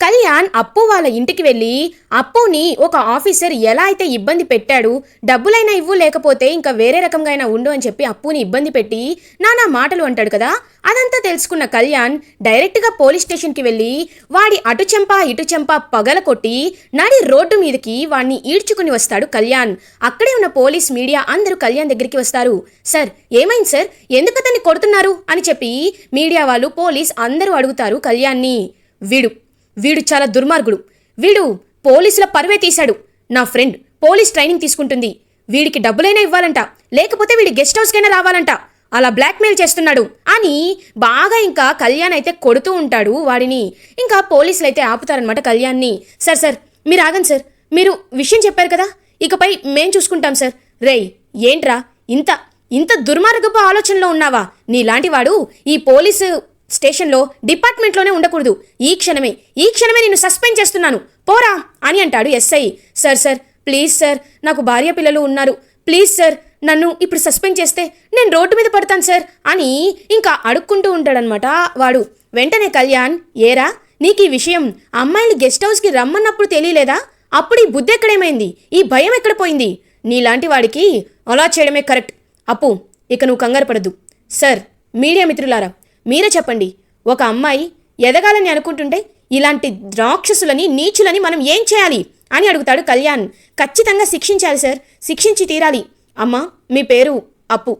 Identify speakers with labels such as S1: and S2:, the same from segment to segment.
S1: కళ్యాణ్ అప్పు వాళ్ళ ఇంటికి వెళ్ళి అప్పుని ఒక ఆఫీసర్ ఎలా అయితే ఇబ్బంది పెట్టాడు డబ్బులైనా ఇవ్వు లేకపోతే ఇంకా వేరే రకంగా అయినా ఉండు అని చెప్పి అప్పుని ఇబ్బంది పెట్టి నానా మాటలు అంటాడు కదా? అదంతా తెలుసుకున్న కళ్యాణ్ డైరెక్ట్గా పోలీస్ స్టేషన్కి వెళ్ళి వాడి అటు చెంప ఇటు చెంప పగల కొట్టి నడి రోడ్డు మీదకి వాడిని ఈడ్చుకుని వస్తాడు కళ్యాణ్. అక్కడే ఉన్న పోలీస్ మీడియా అందరూ కళ్యాణ్ దగ్గరికి వస్తారు. సార్ ఏమైంది సార్? ఎందుకు అతన్ని కొడుతున్నారు? అని చెప్పి మీడియా వాళ్ళు పోలీస్ అందరూ అడుగుతారు కళ్యాణ్ని. వీడు వీడు చాలా దుర్మార్గుడు. వీడు పోలీసుల పరువే తీశాడు. నా ఫ్రెండ్ పోలీస్ ట్రైనింగ్ తీసుకుంటుంది. వీడికి డబ్బులైనా ఇవ్వాలంట. లేకపోతే వీడి గెస్ట్ హౌస్కైనా రావాలంట. అలా బ్లాక్మెయిల్ చేస్తున్నాడు. అని బాగా ఇంకా కళ్యాణ్ అయితే కొడుతూ ఉంటాడు వాడిని. ఇంకా పోలీసులు అయితే ఆపుతారనమాట కళ్యాణ్ని. సార్ సార్ మీరు ఆగండి సార్. మీరు విషయం చెప్పారు కదా. ఇకపై మేం చూసుకుంటాం సార్. రేయ్ ఏంట్రా? ఇంత ఇంత దుర్మార్గపు ఆలోచనలో ఉన్నావా? నీలాంటి వాడు ఈ పోలీసు స్టేషన్లో డిపార్ట్మెంట్లోనే ఉండకూడదు. ఈ క్షణమే ఈ క్షణమే నేను సస్పెండ్ చేస్తున్నాను. పోరా అని అంటాడు SI. Sir sir please sir నాకు భార్య పిల్లలు ఉన్నారు. ప్లీజ్ సార్ నన్ను ఇప్పుడు సస్పెండ్ చేస్తే నేను రోడ్డు మీద పడతాను సార్ అని ఇంకా అడుక్కుంటూ ఉంటాడనమాట వాడు. వెంటనే కళ్యాణ్ ఏరా నీకు ఈ విషయం అమ్మాయిని గెస్ట్ హౌస్కి రమ్మన్నప్పుడు తెలియలేదా? అప్పుడు ఈ బుద్ధి ఎక్కడేమైంది? ఈ భయం ఎక్కడ పోయింది? నీలాంటి వాడికి అలా చేయడమే కరెక్ట్. అప్పు ఇక నువ్వు కంగారు పడద్దు. సార్ మీడియా మిత్రులారా మీరే చెప్పండి. ఒక అమ్మాయి ఎదగాలని అనుకుంటుంటే ఇలాంటి రాక్షసులని నీచులని మనం ఏం చేయాలి అని అడుగుతాడు కళ్యాణ్. ఖచ్చితంగా శిక్షించాలి సార్. శిక్షించి తీరాలి. అమ్మా మీ పేరు అప్పు.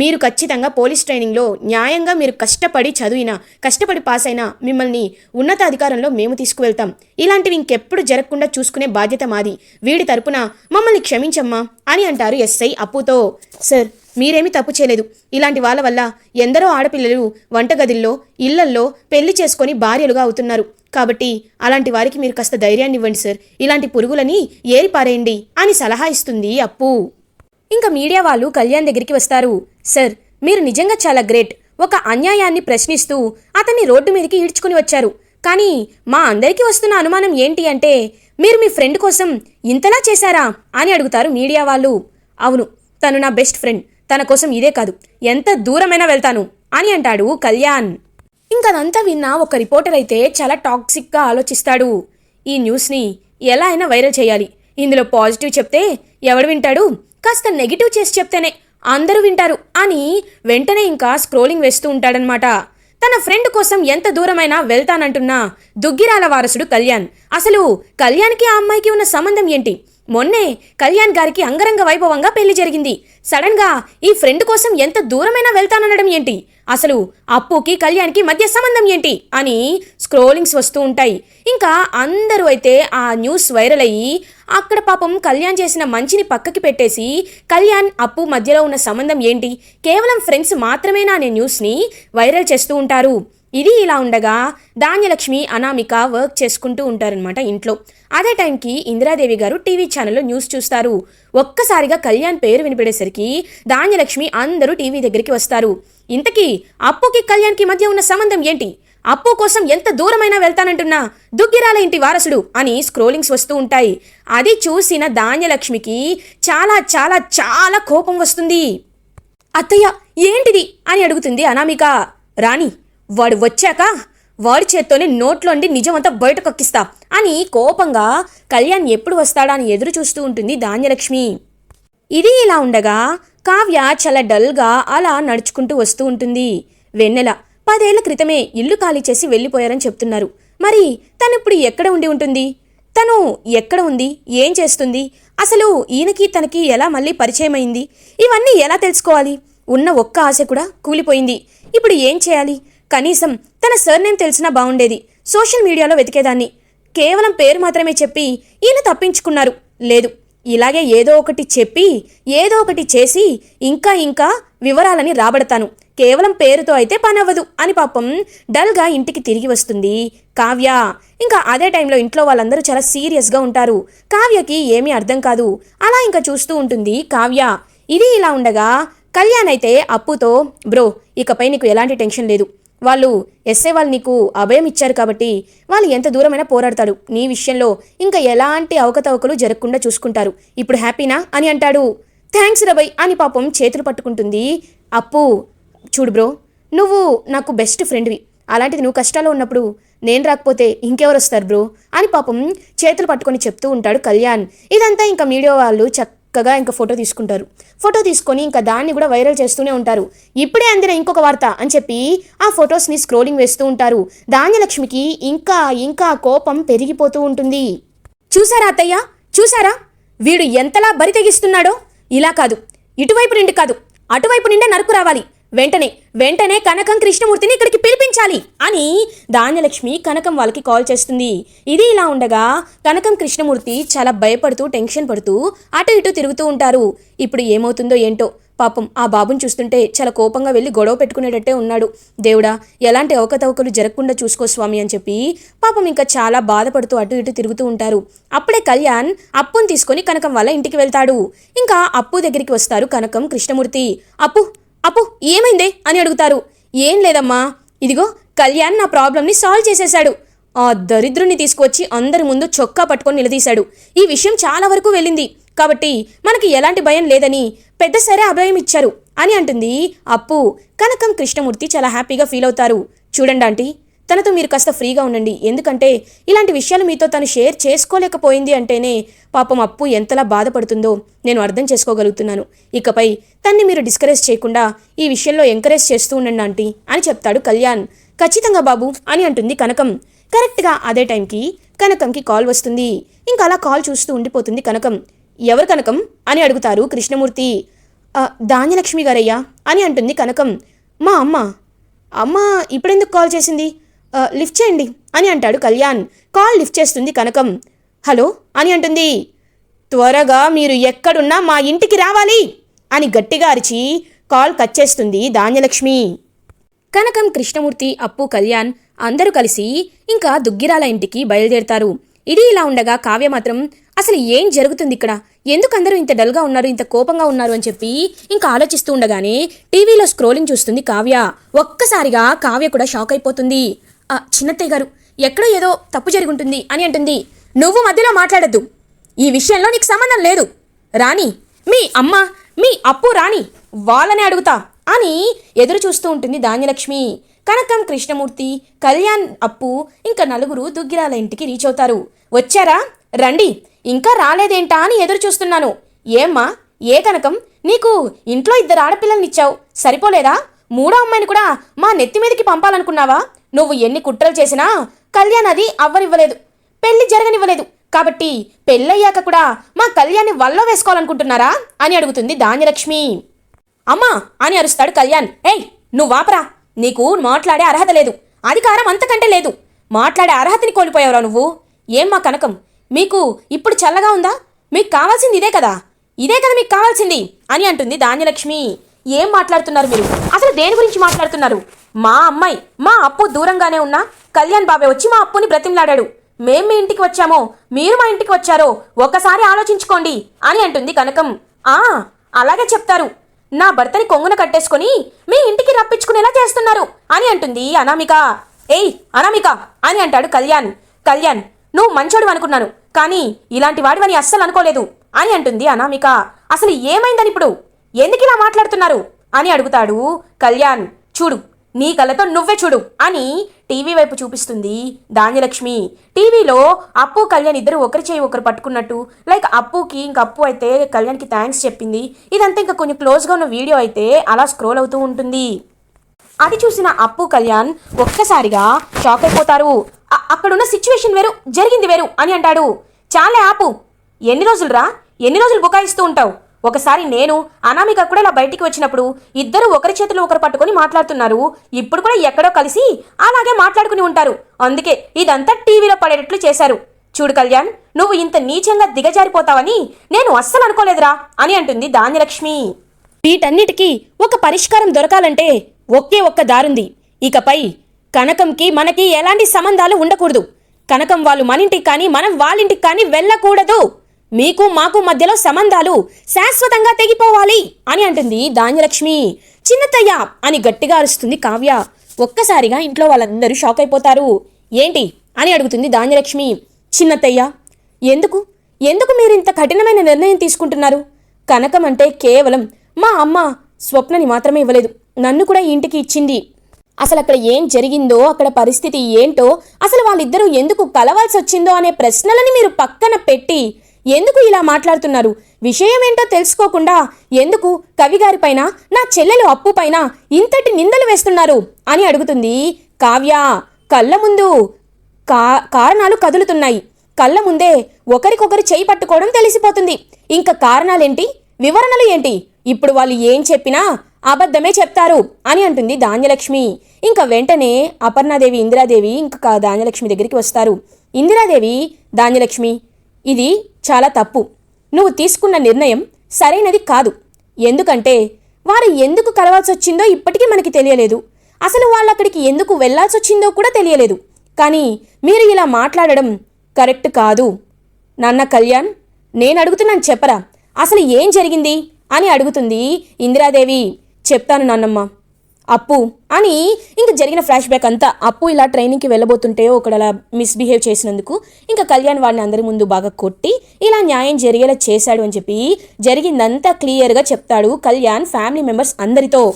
S1: మీరు ఖచ్చితంగా పోలీస్ ట్రైనింగ్లో న్యాయంగా మీరు కష్టపడి చదివినా కష్టపడి పాస్ అయినా మిమ్మల్ని ఉన్నతాధికారంలో మేము తీసుకువెళ్తాం. ఇలాంటివి ఇంకెప్పుడు జరగకుండా చూసుకునే బాధ్యత మాది. వీడి తరపున మమ్మల్ని క్షమించమ్మా అని అంటారు ఎస్ఐ అప్పుతో. సార్ మీరేమీ తప్పు చేయలేదు. ఇలాంటి వాళ్ళ వల్ల ఎందరో ఆడపిల్లలు వంటగదిల్లో ఇళ్ళల్లో పెళ్ళి చేసుకొని భార్యలుగా అవుతున్నారు. కాబట్టి అలాంటి వారికి మీరు కాస్త ధైర్యాన్ని ఇవ్వండి సార్. ఇలాంటి పురుగులని ఏరిపారేయండి అని సలహా ఇస్తుంది అప్పు. ఇంకా మీడియా వాళ్ళు కళ్యాణ్ దగ్గరికి వస్తారు. సార్ మీరు నిజంగా చాలా గ్రేట్. ఒక అన్యాయాన్ని ప్రశ్నిస్తూ అతన్ని రోడ్డు మీదకి ఈడ్చుకుని వచ్చారు. కానీ మా అందరికీ వస్తున్న అనుమానం ఏంటి అంటే మీరు మీ ఫ్రెండ్ కోసం ఇంతలా చేశారా అని అడుగుతారు మీడియా వాళ్ళు. అవును తను నా బెస్ట్ ఫ్రెండ్. తన కోసం ఇదే కాదు. ఎంత దూరమైనా వెళ్తాను అని అంటాడు కళ్యాణ్. ఇంకదంతా విన్న ఒక రిపోర్టర్ అయితే చాలా టాక్సిక్గా ఆలోచిస్తాడు. ఈ న్యూస్ని ఎలా అయినా వైరల్ చేయాలి. ఇందులో పాజిటివ్ చెప్తే ఎవడు వింటాడు? కాస్త నెగిటివ్ చేసి చెప్తేనే అందరూ వింటారు అని వెంటనే ఇంకా స్క్రోలింగ్ వేస్తూ ఉంటాడనమాట తన ఫ్రెండ్ కోసం ఎంత దూరమైనా వెళ్తానంటున్నా దుగ్గిరాల వారసుడు కళ్యాణ్. అసలు కళ్యాణ్కి ఆ అమ్మాయికి ఉన్న సంబంధం ఏంటి? మొన్నే కళ్యాణ్ గారికి అంగరంగ వైభవంగా పెళ్ళి జరిగింది. సడన్గా ఈ ఫ్రెండ్ కోసం ఎంత దూరమైనా వెళ్తాననడం ఏంటి? అసలు అప్పుకి కళ్యాణ్కి మధ్య సంబంధం ఏంటి? అని స్క్రోలింగ్స్ వస్తూ ఉంటాయి. ఇంకా అందరూ అయితే ఆ న్యూస్ వైరల్ అయ్యి అక్కడ పాపం కళ్యాణ్ చేసిన మంచిని పక్కకి పెట్టేసి కళ్యాణ్ అప్పు మధ్యలో ఉన్న సంబంధం ఏంటి? కేవలం ఫ్రెండ్స్ మాత్రమేనా అనే న్యూస్ని వైరల్ చేస్తూ ఉంటారు. ఇది ఇలా ఉండగా ధాన్యలక్ష్మి అనామిక వర్క్ చేసుకుంటూ ఉంటారనమాట ఇంట్లో. అదే టైంకి ఇందిరాదేవి గారు టీవీ ఛానల్లో న్యూస్ చూస్తారు. ఒక్కసారిగా కళ్యాణ్ పేరు వినిపడేసరికి ధాన్యలక్ష్మి అందరూ టీవీ దగ్గరికి వస్తారు. ఇంతకీ అప్పుకి కళ్యాణ్కి మధ్య ఉన్న సంబంధం ఏంటి? అప్పు కోసం ఎంత దూరమైనా వెళ్తానంటున్నా దుగ్గిరాల ఇంటి వారసుడు అని స్క్రోలింగ్స్ వస్తూ ఉంటాయి. అది చూసిన ధాన్యలక్ష్మికి చాలా చాలా చాలా కోపం వస్తుంది. అత్తయ్య ఏంటిది? అని అడుగుతుంది అనామిక. రాణి వాడు వచ్చాక వాడి చేత్తోనే నోట్లోండి నిజమంతా బయట కక్కిస్తా అని కోపంగా కళ్యాణ్ ఎప్పుడు వస్తాడా అని ఎదురు చూస్తూ ఉంటుంది ధాన్యలక్ష్మి. ఇది ఇలా ఉండగా కావ్య చాలా డల్గా అలా నడుచుకుంటూ వస్తూ ఉంటుంది. వెన్నెల పదేళ్ళ క్రితమే ఇల్లు ఖాళీ చేసి వెళ్ళిపోయారని చెప్తున్నారు. మరి తను ఇప్పుడు ఎక్కడ ఉండి ఉంటుంది? తను ఎక్కడ ఉంది? ఏం చేస్తుంది? అసలు ఈయనకి తనకి ఎలా మళ్ళీ పరిచయం అయింది? ఇవన్నీ ఎలా తెలుసుకోవాలి? ఉన్న ఒక్క ఆశ కూడా కూలిపోయింది. ఇప్పుడు ఏం చేయాలి? కనీసం తన సర్నేమ్ తెలిసినా బాగుండేది. సోషల్ మీడియాలో వెతికేదాన్ని. కేవలం పేరు మాత్రమే చెప్పి ఈయన తప్పించుకున్నారు. లేదు ఇలాగే ఏదో ఒకటి చెప్పి ఏదో ఒకటి చేసి ఇంకా ఇంకా వివరాలని రాబడతాను. కేవలం పేరుతో అయితే పనవ్వదు అని పాపం డల్గా ఇంటికి తిరిగి వస్తుంది. కావ్య ఇంకా అదే టైంలో ఇంట్లో వాళ్ళందరూ చాలా సీరియస్గా ఉంటారు. కావ్యకి ఏమీ అర్థం కాదు. అలా ఇంకా చూస్తూ ఉంటుంది కావ్య. ఇది ఇలా ఉండగా కళ్యాణ్ అయితే అప్పుతో బ్రో ఇకపై నీకు ఎలాంటి టెన్షన్ లేదు. వాళ్ళు ఎస్ఏ వాళ్ళు నీకు అభయం ఇచ్చారు కాబట్టి వాళ్ళు ఎంత దూరమైనా పోరాడతాడు. నీ విషయంలో ఇంకా ఎలాంటి అవకతవకలు జరగకుండా చూసుకుంటారు. ఇప్పుడు హ్యాపీనా అని అంటాడు. థ్యాంక్స్ రబై అని పాపం చేతులు పట్టుకుంటుంది. అప్పు చూడు బ్రో నువ్వు నాకు బెస్ట్ ఫ్రెండ్వి. అలాంటిది నువ్వు కష్టాల్లో ఉన్నప్పుడు నేను రాకపోతే ఇంకెవరు వస్తారు బ్రో అని పాపం చేతులు పట్టుకొని చెప్తూ ఉంటాడు కళ్యాణ్. ఇదంతా ఇంకా మీడియా వాళ్ళు చక్కగా ఇంకా ఫోటో తీసుకుంటారు. ఫోటో తీసుకొని ఇంకా దాన్ని కూడా వైరల్ చేస్తూనే ఉంటారు. ఇప్పుడే అందిన ఇంకొక వార్త అని చెప్పి ఆ ఫొటోస్ని స్క్రోలింగ్ వేస్తూ ఉంటారు. ధాన్యలక్ష్మికి ఇంకా ఇంకా కోపం పెరిగిపోతూ ఉంటుంది. చూసారా అత్తయ్య? చూసారా? వీడు ఎంతలా బరి తెగిస్తున్నాడో? ఇలా కాదు. ఇటువైపు నుండి కాదు. అటువైపు నిండే నరుకు రావాలి. వెంటనే వెంటనే కనకం కృష్ణమూర్తిని ఇక్కడికి పిలిపించాలి అని ధాన్యలక్ష్మి కనకం వాళ్ళకి కాల్ చేస్తుంది. ఇది ఇలా ఉండగా కనకం కృష్ణమూర్తి చాలా భయపడుతూ టెన్షన్ పడుతూ అటు ఇటు తిరుగుతూ ఉంటారు. ఇప్పుడు ఏమవుతుందో ఏంటో పాపం ఆ బాబుని చూస్తుంటే చాలా కోపంగా వెళ్ళి గొడవ పెట్టుకునేటట్టే ఉన్నాడు. దేవుడా ఎలాంటి అవకతవకలు జరగకుండా చూసుకో స్వామి అని చెప్పి పాపం ఇంకా చాలా బాధపడుతూ అటు ఇటు తిరుగుతూ ఉంటారు. అప్పుడే కళ్యాణ్ అప్పుని తీసుకొని కనకం వాళ్ళ ఇంటికి వెళ్తాడు. ఇంకా అప్పు దగ్గరికి వస్తారు కనకం కృష్ణమూర్తి. అప్పు అప్పు ఏమైందే అని అడుగుతారు. ఏం లేదమ్మా. ఇదిగో కళ్యాణ్ నా ప్రాబ్లంని సాల్వ్ చేసేశాడు. ఆ దరిద్రుని తీసుకొచ్చి అందరి ముందు చొక్కా పట్టుకొని నిలదీశాడు. ఈ విషయం చాలా వరకు వెళ్ళింది. కాబట్టి మనకి ఎలాంటి భయం లేదని పెద్ద సరే అభయం ఇచ్చారు అని అంటుంది అప్పు. కనకం కృష్ణమూర్తి చాలా హ్యాపీగా ఫీల్ అవుతారు. చూడండి ఆంటీ. తనతో మీరు కాస్త ఫ్రీగా ఉండండి. ఎందుకంటే ఇలాంటి విషయాలు మీతో తను షేర్ చేసుకోలేకపోయింది అంటేనే పాపం అప్పు ఎంతలా బాధపడుతుందో నేను అర్థం చేసుకోగలుగుతున్నాను. ఇకపై తన్ని మీరు డిస్కరేజ్ చేయకుండా ఈ విషయంలో ఎంకరేజ్ చేస్తూ ఉండండి ఆంటీ అని చెప్తాడు కళ్యాణ్. ఖచ్చితంగా బాబు అని అంటుంది కనకం. కరెక్ట్గా అదే టైంకి కనకంకి కాల్ వస్తుంది. ఇంకా అలా కాల్ చూస్తూ ఉండిపోతుంది కనకం. ఎవరు కనకం? అని అడుగుతారు కృష్ణమూర్తి. ధాన్యలక్ష్మి గారయ్యా అని అంటుంది కనకం. మా అమ్మ. అమ్మ ఇప్పుడెందుకు కాల్ చేసింది? లిఫ్ట్ చేయండి అని అంటాడు కళ్యాణ్. కాల్ లిఫ్ట్ చేస్తుంది కనకం. హలో అని అంటుంది. త్వరగా మీరు ఎక్కడున్నా మా ఇంటికి రావాలి అని గట్టిగా అరిచి కాల్ కట్ చేస్తుంది ధాన్యలక్ష్మి. కనకం కృష్ణమూర్తి అప్పు కళ్యాణ్ అందరూ కలిసి ఇంకా దుగ్గిరాల ఇంటికి బయలుదేరుతారు. ఇది ఇలా ఉండగా కావ్య మాత్రం అసలు ఏం జరుగుతుంది ఇక్కడ? ఎందుకు అందరూ ఇంత డల్గా ఉన్నారు ఇంత కోపంగా ఉన్నారు అని చెప్పి ఇంకా ఆలోచిస్తూ ఉండగానే టీవీలో స్క్రోలింగ్ చూస్తుంది కావ్య. ఒక్కసారిగా కావ్య కూడా షాక్ అయిపోతుంది. చిన్నత్తయ్య గారు ఎక్కడో ఏదో తప్పు జరుగుంటుంది అని అంటుంది. నువ్వు మధ్యలో మాట్లాడద్దు. ఈ విషయంలో నీకు సంబంధం లేదు. రాణి మీ అమ్మ మీ అప్పు రాణి వాళ్ళనే అడుగుతా అని ఎదురు చూస్తూ ఉంటుంది ధాన్యలక్ష్మి. కనకం కృష్ణమూర్తి కళ్యాణ్ అప్పు ఇంకా నలుగురు దుగ్గిరాల ఇంటికి రీచ్ అవుతారు. వచ్చారా? రండి. ఇంకా రాలేదేంటా అని ఎదురు చూస్తున్నాను. ఏమ్మా? ఏ కనకం? నీకు ఇంట్లో ఇద్దరు ఆడపిల్లల్నిచ్చావు సరిపోలేదా? మూడో అమ్మాయిని కూడా మా నెత్తి మీదకి పంపాలనుకున్నావా? నువ్వు ఎన్ని కుట్రలు చేసినా కళ్యాణ్ అది అవ్వనివ్వలేదు. పెళ్ళి జరగనివ్వలేదు. కాబట్టి పెళ్ళయ్యాక కూడా మా కళ్యాణ్ని వల్ల వేసుకోవాలనుకుంటున్నారా అని అడుగుతుంది ధాన్యలక్ష్మి. అమ్మా అని అరుస్తాడు కళ్యాణ్. ఏయ్ నువ్వాపరా నీకు మాట్లాడే అర్హత లేదు. అధికారం అంతకంటే లేదు. మాట్లాడే అర్హతని కోల్పోయావురా నువ్వు. ఏమ్మా కనకం? మీకు ఇప్పుడు చల్లగా ఉందా? మీకు కావాల్సింది ఇదే కదా. ఇదే కదా మీకు కావాల్సింది అని అంటుంది ధాన్యలక్ష్మి. ఏం మాట్లాడుతున్నారు మీరు? అసలు దేని గురించి మాట్లాడుతున్నారు? మా అమ్మాయి మా అప్పు దూరంగానే ఉన్నా కళ్యాణ్ బాబాయ్ వచ్చి మా అప్పుని బ్రతిమలాడాడు. మేం మీ ఇంటికి వచ్చామో మీరు మా ఇంటికి వచ్చారో ఒకసారి ఆలోచించుకోండి అని అంటుంది కనకం. ఆ అలాగే చెప్తారు. నా భర్తని కొంగున కట్టేసుకొని మీ ఇంటికి రప్పించుకునేలా చేస్తున్నారు అని అంటుంది అనామిక. ఏయ్ అనామిక అని అంటాడు కళ్యాణ్. కళ్యాణ్ నువ్వు మంచోడు అనుకున్నాను కానీ ఇలాంటి వాడివని అస్సలు అనుకోలేదు అని అంటుంది అనామిక. అసలు ఏమైందని ఇప్పుడు? ఎందుకు ఇలా మాట్లాడుతున్నారు? అని అడుగుతాడు కళ్యాణ్. చూడు నీ కళ్ళతో నువ్వే చూడు అని టీవీ వైపు చూపిస్తుంది ధాన్యలక్ష్మి. టీవీలో అప్పు కళ్యాణ్ ఇద్దరు ఒకరి చేయి ఒకరు పట్టుకున్నట్టు లైక్ అప్పుకి ఇంక అప్పు అయితే కళ్యాణ్కి థ్యాంక్స్ చెప్పింది. ఇదంతా ఇంకా కొంచెం క్లోజ్గా ఉన్న వీడియో అయితే అలా స్క్రోల్ అవుతూ ఉంటుంది. అది చూసిన అప్పు కళ్యాణ్ ఒక్కసారిగా షాక్ అయిపోతారు. అక్కడున్న సిచ్యువేషన్ వేరు జరిగింది వేరు అని అంటాడు. చాలే ఆపు ఎన్ని రోజులురా ఎన్ని రోజులు బుకాయిస్తూ ఉంటావు? ఒకసారి నేను అనామిక కూడా ఇలా బయటికి వచ్చినప్పుడు ఇద్దరు ఒకరి చేతులు ఒకరు పట్టుకొని మాట్లాడుతున్నారు. ఇప్పుడు కూడా ఎక్కడో కలిసి అలాగే మాట్లాడుకుని ఉంటారు. అందుకే ఇదంతా టీవీలో పడేటట్లు చేశారు. చూడు కళ్యాణ్ నువ్వు ఇంత నీచంగా దిగజారిపోతావని నేను అస్సలు అనుకోలేదురా అని అంటుంది ధాన్యలక్ష్మి. వీటన్నిటికీ ఒక పరిష్కారం దొరకాలంటే ఒకే ఒక్క దారుంది. ఇకపై కనకంకి మనకి ఎలాంటి సంబంధాలు ఉండకూడదు. కనకం వాళ్ళు మన ఇంటికి కానీ మనం వాళ్ళింటికి కానీ వెళ్ళకూడదు. మీకు మాకు మధ్యలో సంబంధాలు శాశ్వతంగా తెగిపోవాలి అని అంటుంది ధాన్యలక్ష్మి. చిన్నతయ్య అని గట్టిగా అరుస్తుంది కావ్య. ఒక్కసారిగా ఇంట్లో వాళ్ళందరూ షాక్ అయిపోతారు. ఏంటి? అని అడుగుతుంది ధాన్యలక్ష్మి. చిన్నతయ్య ఎందుకు? ఎందుకు మీరు ఇంత కఠినమైన నిర్ణయం తీసుకుంటున్నారు? కనకం అంటే కేవలం మా అమ్మ స్వప్నని మాత్రమే ఇవ్వలేదు. నన్ను కూడా ఇంటికి ఇచ్చింది. అసలు అక్కడ ఏం జరిగిందో అక్కడ పరిస్థితి ఏంటో అసలు వాళ్ళిద్దరూ ఎందుకు కలవాల్సి వచ్చిందో అనే ప్రశ్నలని మీరు పక్కన పెట్టి ఎందుకు ఇలా మాట్లాడుతున్నారు? విషయం ఏంటో తెలుసుకోకుండా ఎందుకు కవిగారిపైన నా చెల్లెలు అప్పు పైన ఇంతటి నిందలు వేస్తున్నారు? అని అడుగుతుంది కావ్య. కళ్ళ ముందు కా కారణాలు కదులుతున్నాయి. కళ్ళ ముందే ఒకరికొకరు చేయి పట్టుకోవడం తెలిసిపోతుంది. ఇంకా కారణాలేంటి? వివరణలు ఏంటి? ఇప్పుడు వాళ్ళు ఏం చెప్పినా అబద్ధమే చెప్తారు అని అంటుంది ధాన్యలక్ష్మి. ఇంకా వెంటనే అపర్ణాదేవి ఇందిరాదేవి ఇంకా ధాన్యలక్ష్మి దగ్గరికి వస్తారు. ఇందిరాదేవి ధాన్యలక్ష్మి ఇది చాలా తప్పు. నువ్వు తీసుకున్న నిర్ణయం సరైనది కాదు. ఎందుకంటే వారు ఎందుకు కలవాల్సి వచ్చిందో ఇప్పటికీ మనకి తెలియలేదు. అసలు వాళ్ళు అక్కడికి ఎందుకు వెళ్ళాల్సి వచ్చిందో కూడా తెలియలేదు. కానీ మీరు ఇలా మాట్లాడడం కరెక్ట్ కాదు. నాన్న కళ్యాణ్ నేను అడుగుతున్నాను చెప్పరా? అసలు ఏం జరిగింది? అని అడుగుతుంది ఇందిరాదేవి. చెప్తాను నాన్నమ్మ. అప్పు. అని ఇంకా జరిగిన ఫ్లాష్ బ్యాక్ అంతా అప్పు ఇలా ట్రైనింగ్కి వెళ్ళబోతుంటే ఒకడు అలా మిస్బిహేవ్ చేసినందుకు ఇంకా కళ్యాణ్ వాడిని అందరి ముందు బాగా కొట్టి ఇలా న్యాయం జరిగేలా చేశాడు అని చెప్పి జరిగిందంతా క్లియర్గా చెప్తాడు కళ్యాణ్ ఫ్యామిలీ మెంబర్స్ అందరితో.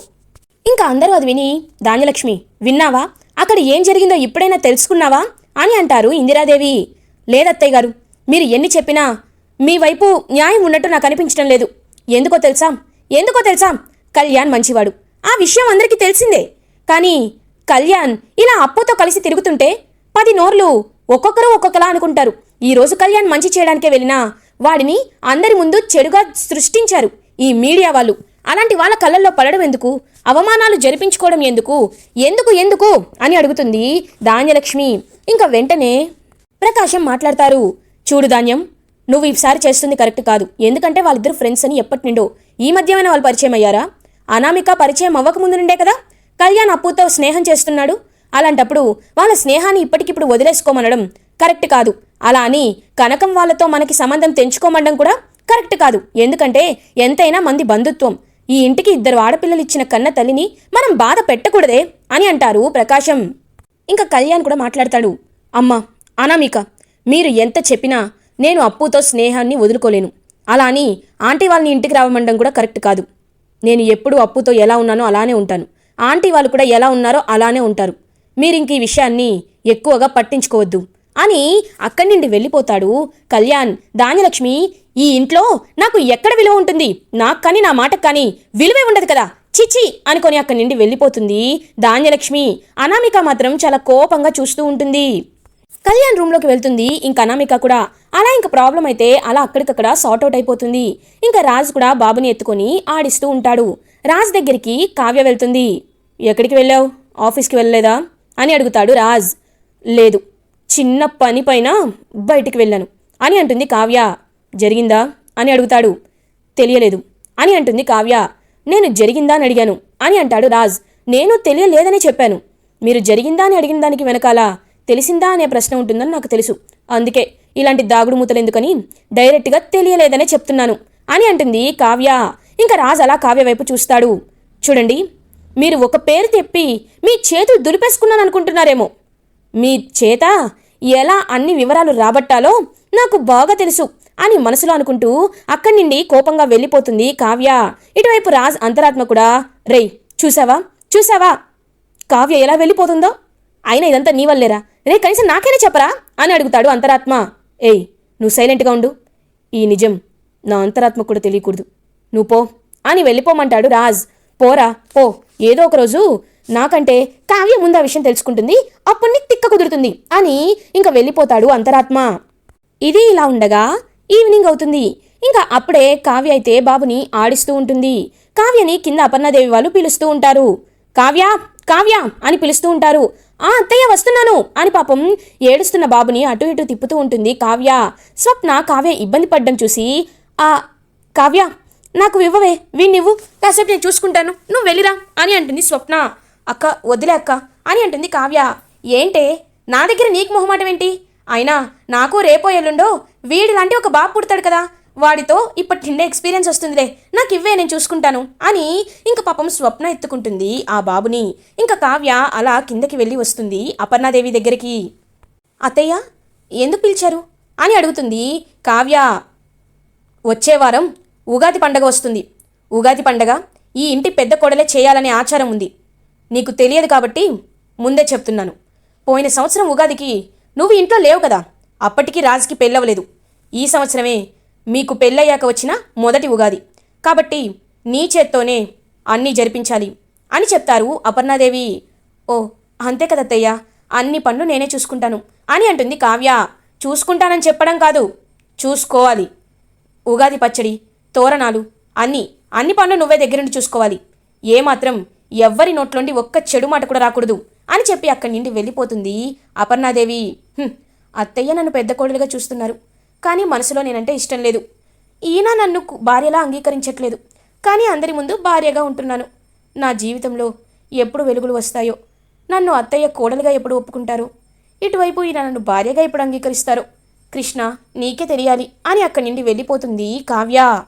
S1: ఇంకా అందరూ అది విని ధాన్యలక్ష్మి విన్నావా? అక్కడ ఏం జరిగిందో ఇప్పుడైనా తెలుసుకున్నావా? అని అంటారు ఇందిరాదేవి. లేదత్తయ్య గారు మీరు ఎన్ని చెప్పినా మీ వైపు న్యాయం ఉన్నట్టు నాకు అనిపించడం లేదు. ఎందుకో తెలుసా? ఎందుకో తెలుసా? కళ్యాణ్ మంచివాడు. ఆ విషయం అందరికీ తెలిసిందే. కానీ కళ్యాణ్ ఇలా అప్పుతో కలిసి తిరుగుతుంటే పది నోర్లు ఒక్కొక్కరు ఒక్కొక్కలా అనుకుంటారు. ఈ రోజు కళ్యాణ్ మంచి చేయడానికే వెళ్ళినా వాడిని అందరి ముందు చెడుగా సృష్టించారు ఈ మీడియా వాళ్ళు. అలాంటి వాళ్ళ కళ్ళల్లో పడడం ఎందుకు? అవమానాలు జరిపించుకోవడం ఎందుకు? ఎందుకు ఎందుకు? అని అడుగుతుంది ధాన్యలక్ష్మి. ఇంకా వెంటనే ప్రకాశం మాట్లాడతారు. చూడు ధాన్యం నువ్వు ఈసారి చేస్తుంది కరెక్ట్ కాదు. ఎందుకంటే వాళ్ళిద్దరు ఫ్రెండ్స్ అని ఎప్పటి నుండో ఈ మధ్యమైన వాళ్ళు పరిచయం అయ్యారా? అనామిక పరిచయం అవ్వకముందు నుండే కదా? కళ్యాణ్ అప్పుతో స్నేహం చేస్తున్నాడు. అలాంటప్పుడు వాళ్ళ స్నేహాన్ని ఇప్పటికిప్పుడు వదిలేసుకోమనడం కరెక్ట్ కాదు. అలా అని కనకం వాళ్ళతో మనకి సంబంధం తెంచుకోమనడం కూడా కరెక్ట్ కాదు. ఎందుకంటే ఎంతైనా మంది బంధుత్వం. ఈ ఇంటికి ఇద్దరు ఆడపిల్లలు ఇచ్చిన కన్న తల్లిని మనం బాధ పెట్టకూడదే అని అంటారు ప్రకాశం. ఇంకా కళ్యాణ్ కూడా మాట్లాడతాడు. అమ్మ అనామిక మీరు ఎంత చెప్పినా నేను అప్పుతో స్నేహాన్ని వదులుకోలేను. అలా అని ఆంటీ వాళ్ళని ఇంటికి రావమండం కూడా కరెక్ట్ కాదు. నేను ఎప్పుడు అప్పుతో ఎలా ఉన్నానో అలానే ఉంటాను. ఆంటీ వాళ్ళు కూడా ఎలా ఉన్నారో అలానే ఉంటారు. మీరు ఇంక ఈ విషయాన్ని ఎక్కువగా పట్టించుకోవద్దు. అని అక్కడి నుండి వెళ్ళిపోతాడు కళ్యాణ్. ధాన్యలక్ష్మి ఈ ఇంట్లో నాకు ఎక్కడ విలువ ఉంటుంది? నాకు కానీ నా మాటకు కానీ విలువే ఉండదు కదా. చిచి అనుకొని అక్కడి నుండి వెళ్ళిపోతుంది ధాన్యలక్ష్మి. అనామిక మాత్రం చాలా కోపంగా చూస్తూ ఉంటుంది. కళ్యాణ్ రూమ్లోకి వెళ్తుంది. ఇంకా అనామిక కూడా. అలా ఇంకా ప్రాబ్లం అయితే అలా అక్కడికక్కడ సార్ట్అవుట్ అయిపోతుంది. ఇంకా రాజ్ కూడా బాబుని ఎత్తుకొని ఆడిస్తూ ఉంటాడు. రాజ్ దగ్గరికి కావ్య వెళ్తుంది. ఎక్కడికి వెళ్ళావు? ఆఫీస్కి వెళ్ళలేదా? అని అడుగుతాడు రాజ్. లేదు చిన్న పని పైన బయటికి వెళ్ళాను. అని అంటుంది కావ్య. జరిగిందా? అని అడుగుతాడు. తెలియలేదు. అని అంటుంది కావ్య. నేను జరిగిందా అని అడిగాను. అని అంటాడు రాజ్. నేను తెలియలేదని చెప్పాను. మీరు జరిగిందా అని అడిగిన దానికి వెనకాల తెలిసిందా అనే ప్రశ్న ఉంటుందని నాకు తెలుసు. అందుకే ఇలాంటి దాగుడు మూతలు ఎందుకని డైరెక్ట్గా తెలియలేదనే చెప్తున్నాను అని అంటుంది కావ్య. ఇంకా రాజ్ అలా కావ్య వైపు చూస్తాడు. చూడండి మీరు ఒక పేరు తెప్పి మీ చేతులు దులిపేసుకున్నాను అనుకుంటున్నారేమో మీ చేత ఎలా అన్ని వివరాలు రాబట్టాలో నాకు బాగా తెలుసు అని మనసులో అనుకుంటూ అక్కడి నుండి కోపంగా వెళ్ళిపోతుంది కావ్య. ఇటువైపు రాజ్ అంతరాత్మ కూడా రేయ్ చూసావా చూసావా కావ్య ఎలా వెళ్ళిపోతుందో? అయినా ఇదంతా నీ వల్లేరా? రే కనీసం నాకైనా చెప్పరా? అని అడుగుతాడు అంతరాత్మ. ఏయ్ నువ్వు సైలెంట్గా ఉండు. ఈ నిజం నా అంతరాత్మ కూడా తెలియకూడదు. నువ్వు పో. అని వెళ్ళిపోమంటాడు రాజ్. పోరా పో. ఏదో ఒకరోజు నాకంటే కావ్య ముందు ఆ విషయం తెలుసుకుంటుంది. అప్పుడు నీకు తిక్క కుదురుతుంది అని ఇంకా వెళ్ళిపోతాడు అంతరాత్మ. ఇది ఇలా ఉండగా ఈవినింగ్ అవుతుంది. ఇంకా అప్పుడే కావ్య అయితే బాబుని ఆడిస్తూ ఉంటుంది. కావ్యని కింద అపర్ణాదేవి వాళ్ళు పిలుస్తూ ఉంటారు. కావ్య కావ్య అని పిలుస్తూ ఉంటారు. ఆ అత్తయ్య వస్తున్నాను అని పాపం ఏడుస్తున్న బాబుని అటు ఇటు తిప్పుతూ ఉంటుంది కావ్య. స్వప్న కావ్య ఇబ్బంది పడ్డం చూసి ఆ కావ్య నాకు ఇవ్వవే వీణ్ణివ్వు కాసేపు నేను చూసుకుంటాను. నువ్వు వెళ్ళిరా అని అంటుంది స్వప్న. అక్క వదిలే అక్క అని అంటుంది కావ్య. ఏంటే నా దగ్గర నీకు మొహమాటం ఏంటి? అయినా నాకు రేపో ఎల్లుండో వీడిలాంటి ఒక బాబు పుడతాడు కదా. వాడితో ఇప్పటి నిండే ఎక్స్పీరియన్స్ వస్తుందిలే నాకు ఇవ్వే నేను చూసుకుంటాను అని ఇంక పాపం స్వప్న ఎత్తుకుంటుంది ఆ బాబుని. ఇంకా కావ్య అలా కిందకి వెళ్ళి వస్తుంది అపర్ణాదేవి దగ్గరికి. అత్తయ్య ఎందుకు పిలిచారు? అని అడుగుతుంది కావ్య. వచ్చే వారం ఉగాది పండగ వస్తుంది. ఉగాది పండగ ఈ ఇంటి పెద్ద కోడలే చేయాలనే ఆచారం ఉంది. నీకు తెలియదు కాబట్టి ముందే చెప్తున్నాను. పోయిన సంవత్సరం ఉగాదికి నువ్వు ఇంట్లో లేవు కదా అప్పటికి రాజుకి పెళ్ళవలేదు ఈ సంవత్సరమే మీకు పెళ్ళయ్యాక వచ్చిన మొదటి ఉగాది. కాబట్టి నీ చేత్తోనే అన్నీ జరిపించాలి అని చెప్తారు అపర్ణాదేవి. ఓ అంతే కదా అత్తయ్య అన్ని పనులు నేనే చూసుకుంటాను అని అంటుంది కావ్య. చూసుకుంటానని చెప్పడం కాదు చూసుకోవాలి. ఉగాది పచ్చడి తోరణాలు అన్నీ అన్ని పనులు నువ్వే దగ్గరుండి చూసుకోవాలి. ఏమాత్రం ఎవ్వరి నోట్లోండి ఒక్క చెడు మాట కూడా రాకూడదు అని చెప్పి అక్కడి నుండి వెళ్ళిపోతుంది అపర్ణాదేవి. అత్తయ్య నన్ను పెద్ద కోడలుగా చూస్తున్నారు. కానీ మనసులో నేనంటే ఇష్టం లేదు. ఈయన నన్ను భార్యలా అంగీకరించట్లేదు. కానీ అందరి ముందు భార్యగా ఉంటున్నాను. నా జీవితంలో ఎప్పుడు వెలుగులు వస్తాయో నన్ను అత్తయ్య కోడలుగా ఎప్పుడు ఒప్పుకుంటారు? ఇటువైపు ఈయన నన్ను భార్యగా ఎప్పుడు అంగీకరిస్తారు? కృష్ణ నీకే తెలియాలి అని అక్కడి నుండి వెళ్ళిపోతుంది కావ్య.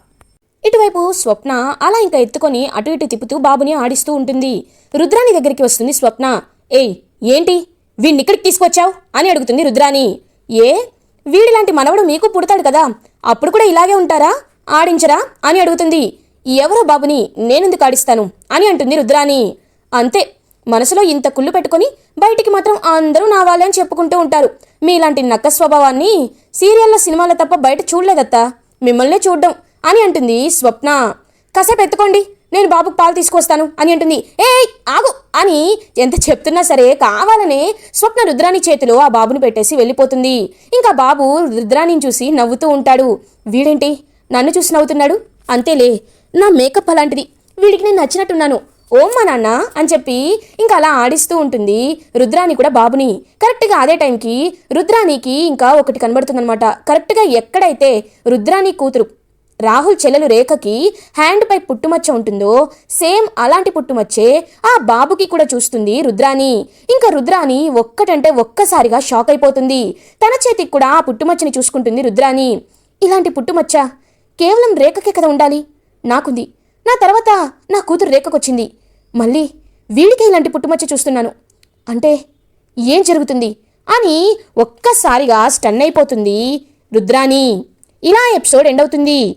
S1: ఇటువైపు స్వప్న అలా ఇంకా ఎత్తుకొని అటు ఇటు తిప్పుతూ బాబుని ఆడిస్తూ ఉంటుంది. రుద్రాని దగ్గరికి వస్తుంది స్వప్న. ఏయ్ ఏంటి? వీణ్ణిక్కడికి తీసుకొచ్చావు? అని అడుగుతుంది రుద్రాని ఏ? వీడిలాంటి మనవడు మీకు పుడతాడు కదా? అప్పుడు కూడా ఇలాగే ఉంటారా? ఆడించరా? అని అడుగుతుంది. ఎవరో బాబుని నేనెందుకు ఆడిస్తాను? అని అంటుంది రుద్రాని అంతే. మనసులో ఇంత కుళ్ళు పెట్టుకొని బయటికి మాత్రం అందరూ నా వాళ్ళే అని చెప్పుకుంటూ ఉంటారు. మీలాంటి నక్క స్వభావాన్ని సీరియల్లో సినిమాలో తప్ప బయట చూడలేదత్తా. మిమ్మల్నే చూడడం. అని అంటుంది స్వప్న. కాసేపు ఎత్తుకోండి. నేను బాబుకు పాలు తీసుకొస్తాను అని అంటుంది. ఏ ఆగు అని ఎంత చెప్తున్నా సరే కావాలనే స్వప్న రుద్రాని చేతిలో ఆ బాబుని పెట్టేసి వెళ్ళిపోతుంది. ఇంకా బాబు రుద్రాని చూసి నవ్వుతూ ఉంటాడు. వీడేంటి? నన్ను చూసి నవ్వుతున్నాడు? అంతేలే నా మేకప్ అలాంటిది. వీడికి నేను నచ్చినట్టున్నాను. ఓం మా నాన్న అని చెప్పి ఇంకా అలా ఆడిస్తూ ఉంటుంది రుద్రాని కూడా బాబుని. కరెక్ట్గా అదే టైంకి రుద్రానికి ఇంకా ఒకటి కనబడుతుందనమాట కరెక్ట్గా ఎక్కడైతే రుద్రాని కూతురు రాహుల్ చెల్లెలు రేఖకి హ్యాండ్పై పుట్టుమచ్చ ఉంటుందో? సేమ్ అలాంటి పుట్టుమచ్చే ఆ బాబుకి కూడా చూస్తుంది రుద్రాని. ఇంకా రుద్రాని ఒక్కటంటే ఒక్కసారిగా షాక్ అయిపోతుంది. తన చేతికి కూడా ఆ పుట్టుమచ్చని చూసుకుంటుంది రుద్రాని. ఇలాంటి పుట్టుమచ్చ కేవలం రేఖకే కదా ఉండాలి? నాకుంది. నా తర్వాత నా కూతురు రేఖకొచ్చింది. మళ్ళీ వీడికి ఇలాంటి పుట్టుమచ్చ చూస్తున్నాను. అంటే ఏం జరుగుతుంది? అని ఒక్కసారిగా స్టన్ అయిపోతుంది రుద్రాని. ఇలా ఎపిసోడ్ ఎండ్ అవుతుంది.